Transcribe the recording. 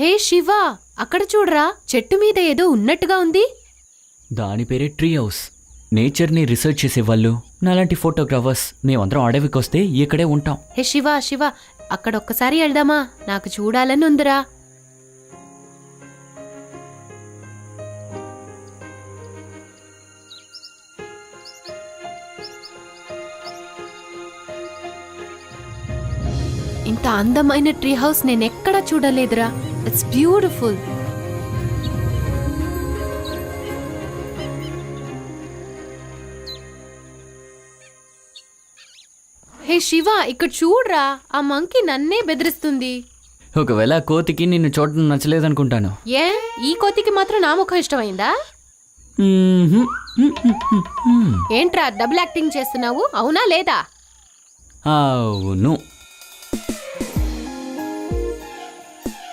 హే శివ అక్కడ చూడరా చెట్టు మీద ఏదో ఉన్నట్టుగా ఉంది. దాని పేరే ట్రీ హౌస్. నేచర్ని రీసెర్చ్ చేసేవాళ్ళు నాలాంటి ఫోటోగ్రాఫర్స్ మేమందరం అడవికి వస్తే ఇక్కడే ఉంటాం. హే శివ శివ అక్కడ ఒక్కసారి వెళ్దామా? నాకు చూడాలని ఉందిరా. ఇంత అందమైన ట్రీ హౌస్ నేను ఎక్కడా చూడలేదురా. ఇట్స్ బ్యూటిఫుల్ హే శివ ఇక్కడ చూడరా ఆ మంకీ నన్నే బెదిరిస్తుంది. ఒకవేళ ఆ కోతికి నిన్ను చూడడం నచ్చలేదనుకుంటాను. ఏ? ఈ కోతికి మాత్రం నా ముఖం ఇష్టమైందా? మ్మ్హ్మ్. ఏంట్రా డబుల్ యాక్టింగ్ చేస్తున్నావు అవునా లేదా? అవును.